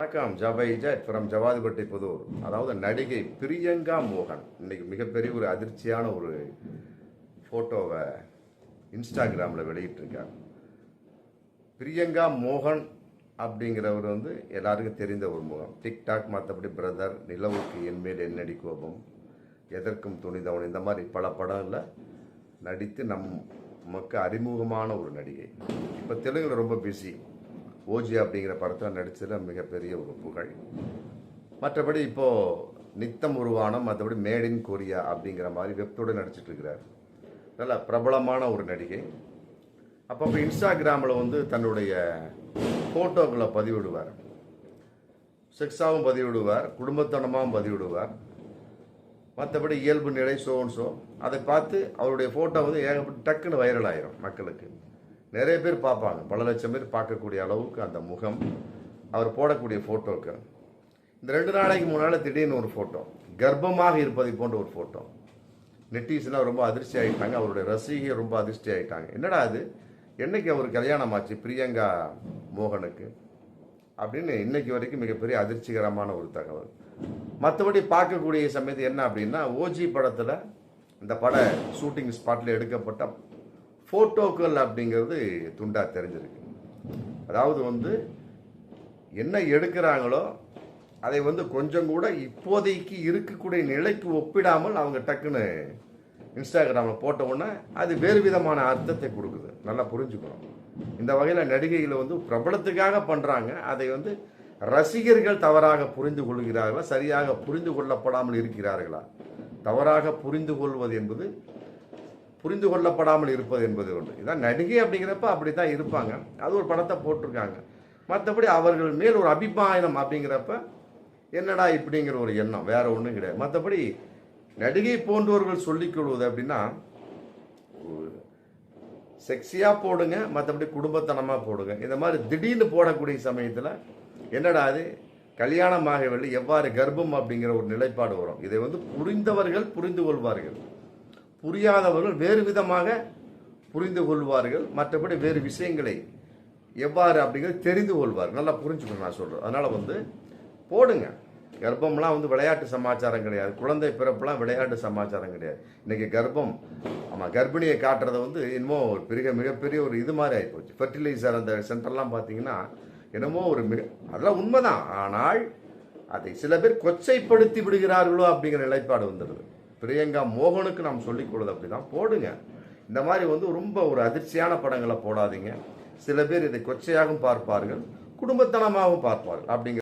வணக்கம் ஜபை ஜெட் ஃப்ரம் ஜவாதிபட்டி புதூர். அதாவது நடிகை பிரியங்கா மோகன். இன்னைக்கு மிகப்பெரிய ஒரு அதிர்ச்சியான ஒரு ஃபோட்டோவை இன்ஸ்டாகிராமில் வெளியிட்டிருக்காங்க பிரியங்கா மோகன் அப்படிங்கிறவர் வந்து எல்லாருக்கும் தெரிந்த ஒரு முகம். டிக்டாக் மற்றபடி பிரதர் நிலவுக்கு என்மேல் என்னடி கோபம்? எதற்கும் துணிதவன் இந்த மாதிரி பல படங்களில் நடித்து நம் நமக்கு அறிமுகமான ஒரு நடிகை. இப்போ தெலுங்கில் ரொம்ப பிஸி ஓஜி அப்படிங்கிற படத்தில் நடிச்சதில் மிகப்பெரிய ஒரு புகழ். மற்றபடி இப்போது நித்தம் உருவானம் மற்றபடி மேட் இன் கொரியா அப்படிங்கிற மாதிரி வெப்தோடு நடிச்சிட்டு இருக்கிறார் நல்ல பிரபலமான ஒரு நடிகை. அப்பப்போ இன்ஸ்டாகிராமில் வந்து தன்னுடைய ஃபோட்டோக்களை பதிவிடுவார். செக்ஸாகவும் பதிவிடுவார் குடும்பத்தனமாகவும் பதிவிடுவார். மற்றபடி இயல்பு நிலை சோன்சோ அதை பார்த்து அவருடைய ஃபோட்டோ வந்து ஏகப்பட்டு டக்குன்னு வைரல் ஆயிரும் மக்களுக்கு. நிறைய பேர் பார்ப்பாங்க. பல லட்சம் பேர் பார்க்கக்கூடிய அளவுக்கு அந்த முகம் அவர் போடக்கூடிய ஃபோட்டோக்கு இந்த ரெண்டு நாளைக்கு முன்னால் திடீர்னு ஒரு ஃபோட்டோ கர்ப்பமாக இருப்பதை போன்ற ஒரு ஃபோட்டோ நெட்டிஸ்லாம் ரொம்ப அதிர்ச்சி ஆகிட்டாங்க அவருடைய ரசிகை ரொம்ப அதிர்ச்சி ஆகிட்டாங்க என்னடா அது? என்னைக்கு அவர் கல்யாணம் ஆச்சு பிரியங்கா மோகனுக்கு? அப்படின்னு இன்னைக்கு வரைக்கும் மிகப்பெரிய அதிர்ச்சிகரமான ஒரு தகவல். மற்றபடி பார்க்கக்கூடிய சமயத்து என்ன அப்படின்னா ஓஜி படத்தில் இந்த பட ஷூட்டிங் ஸ்பாட்டில் எடுக்கப்பட்ட ஃபோட்டோக்கள் அப்படிங்கிறது துண்டாக தெரிஞ்சிருக்கு. அதாவது வந்து என்ன எடுக்கிறாங்களோ அதை வந்து கொஞ்சம் கூட இப்போதைக்கு இருக்கக்கூடிய நிலைக்கு ஒப்பிடாமல் அவங்க டக்குன்னு இன்ஸ்டாகிராமில் போட்ட உடனே அது வேறு விதமான அர்த்தத்தை கொடுக்குது. நல்லா புரிஞ்சுக்கணும். இந்த வகையில் நடிகைகளை வந்து பிரபலத்துக்காக பண்ணுறாங்க அதை வந்து ரசிகர்கள் தவறாக புரிந்து கொள்கிறார்களா சரியாக புரிந்து கொள்ளப்படாமல் இருக்கிறார்களா? தவறாக புரிந்து கொள்வது என்பது புரிந்து கொள்ளப்படாமல் இருப்பது என்பது ஒன்று. இதான் நடிகை அப்படிங்கிறப்ப அப்படி தான் இருப்பாங்க. அது ஒரு படத்தை போட்டிருக்காங்க. மற்றபடி அவர்கள் மேல் ஒரு அபிமானம் அப்படிங்கிறப்ப என்னடா இப்படிங்கிற ஒரு எண்ணம் வேற ஒன்றும் கிடையாது. மற்றபடி நடிகை போன்றவர்கள் சொல்லிக்கொள்வது அப்படின்னா செக்ஸியாக போடுங்க மற்றபடி குடும்பத்தனமாக போடுங்க. இந்த மாதிரி திடீர்னு போடக்கூடிய சமயத்தில் என்னடா அது? கல்யாணமாகவில்லை எவ்வாறு கர்ப்பம் அப்படிங்கிற ஒரு நிலைப்பாடு வரும். இதை வந்து புரிந்தவர்கள் புரிந்து கொள்வார்கள். புரியாதவர்கள் வேறு விதமாக புரிந்து கொள்வார்கள். மற்றபடி வேறு விஷயங்களை எவ்வாறு அப்படிங்கிறது தெரிந்து கொள்வார்கள். நல்லா புரிஞ்சுக்கணும் நான் சொல்கிறேன் அதனால் வந்து போடுங்க. கர்ப்பம்லாம் வந்து விளையாட்டு சமாச்சாரம் கிடையாது. குழந்தை பிறப்புலாம் விளையாட்டு சமாச்சாரம் கிடையாது. இன்றைக்கி கர்ப்பம் ஆமாம் கர்ப்பிணியை காட்டுறத வந்து இன்னமும் ஒரு பெரிய மிகப்பெரிய ஒரு இது மாதிரி ஆகிப்போச்சு ஃபெர்டிலைசர் அந்த சென்டர்லாம் பார்த்தீங்கன்னா என்னமோ ஒரு மிக அதெல்லாம் உண்மைதான். ஆனால் அதை சில பேர் கொச்சைப்படுத்தி விடுகிறார்களோ அப்படிங்கிற நிலைப்பாடு வந்துடுது. பிரியங்கா மோகனுக்கு நாம் சொல்லிக் கொடுது அப்படிதான். போடுங்க. இந்த மாதிரி வந்து ரொம்ப ஒரு அதிர்ச்சியான படங்களை போடாதீங்க. சில பேர் இதை கொச்சையாகவும் பார்ப்பார்கள் குடும்பத்தனமாகவும் பார்ப்பார்கள். அப்படிங்கிற